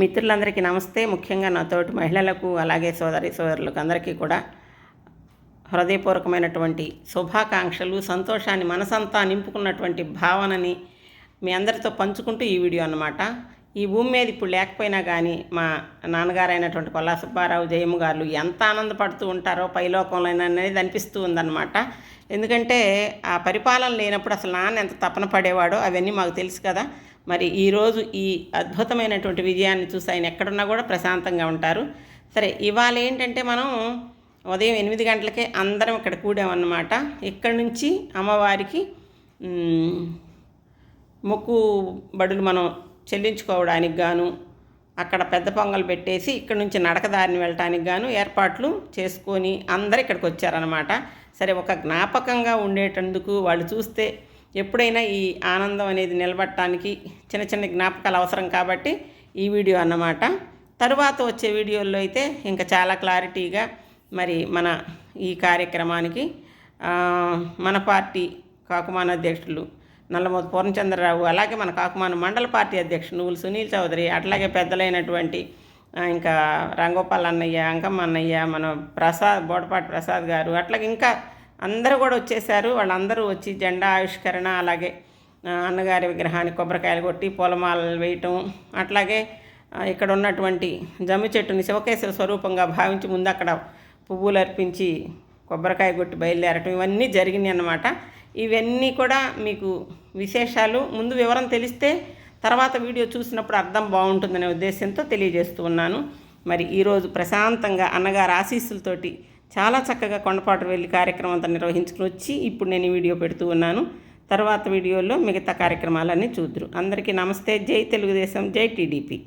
మిత్రులందరికీ నమస్తే. ముఖ్యంగా నాతోటి మహిళలకు అలాగే సోదరి సోదరులకు అందరికీ కూడా హృదయపూర్వకమైనటువంటి శుభాకాంక్షలు సంతోషాన్ని మనసంతా నింపుకున్నటువంటి భావనని మీ అందరితో పంచుకుంటూ ఈ వీడియో అన్నమాట. ఈ భూమి మీద ఇప్పుడు లేకపోయినా కానీ మా నాన్నగారైనటువంటి కొల్లా సుబ్బారావు జయమ్మ గారు ఎంత ఆనందపడుతూ ఉంటారో పైలోకంలో అనేది అనిపిస్తూ ఉందన్నమాట. ఎందుకంటే ఆ పరిపాలన లేనప్పుడు అసలు నాన్న ఎంత తపన పడేవాడో అవన్నీ మాకు తెలుసు కదా. మరి ఈరోజు ఈ అద్భుతమైనటువంటి విజయాన్ని చూసి ఆయన ఎక్కడున్నా కూడా ప్రశాంతంగా ఉంటారు. సరే ఇవాళ ఏంటంటే మనం ఉదయం ఎనిమిది గంటలకే అందరం ఇక్కడ కూడామన్నమాట. ఇక్కడ నుంచి? అమ్మవారికి మొక్కు బడులు మనం చెల్లించుకోవడానికి గాను అక్కడ పెద్ద పొంగల్ పెట్టేసి ఇక్కడ నుంచి నడకదారిని వెళ్ళటానికి గాను ఏర్పాట్లు చేసుకొని అందరు ఇక్కడికి వచ్చారనమాట సరే ఒక జ్ఞాపకంగా ఉండేటందుకు వాళ్ళు చూస్తే ఎప్పుడైనా ఈ ఆనందం అనేది నిలబడటానికి చిన్న చిన్న జ్ఞాపకాలు అవసరం కాబట్టి ఈ వీడియో అన్నమాట. తరువాత వచ్చే వీడియోల్లో అయితే ఇంకా చాలా క్లారిటీగా మరి మన ఈ కార్యక్రమానికి మన పార్టీ కాకుమాన అధ్యక్షులు నల్లమోతు పూర్ణచంద్రరావు అలాగే మన కాకుమాన మండల పార్టీ అధ్యక్షులు నువ్వులు సునీల్ చౌదరి అట్లాగే పెద్దలైనటువంటి ఇంకా రంగోపాల్ అన్నయ్య అంకమ్మ అన్నయ్య మన ప్రసాద్ బోడపాటి ప్రసాద్ గారు అట్లాగే ఇంకా అందరూ కూడా వచ్చేసారు వాళ్ళందరూ వచ్చి జెండా ఆవిష్కరణ అలాగే అన్నగారి విగ్రహానికి కొబ్బరికాయలు కొట్టి పూలమాలలు వేయటం అట్లాగే ఇక్కడ ఉన్నటువంటి జమ్మి చెట్టుని శివకేశ్వర స్వరూపంగా భావించి ముందు అక్కడ పువ్వులు అర్పించి కొబ్బరికాయ కొట్టి బయలుదేరటం ఇవన్నీ జరిగినాయి అన్నమాట. ఇవన్నీ కూడా మీకు విశేషాలు. ముందు వివరం తెలిస్తే తర్వాత వీడియో చూసినప్పుడు అర్థం బాగుంటుందనే ఉద్దేశంతో తెలియజేస్తూ ఉన్నాను. మరి ఈరోజు ప్రశాంతంగా అన్నగారు ఆశీస్సులతోటి చాలా చక్కగా కొండపాటు వెళ్ళి కార్యక్రమం అంతా నిర్వహించుకుని వచ్చి ఇప్పుడు నేను ఈ వీడియో పెడుతూ ఉన్నాను. తర్వాత వీడియోలో మిగతా కార్యక్రమాలన్నీ చూద్దరు. అందరికీ నమస్తే. జై తెలుగుదేశం. జై టీడీపీ.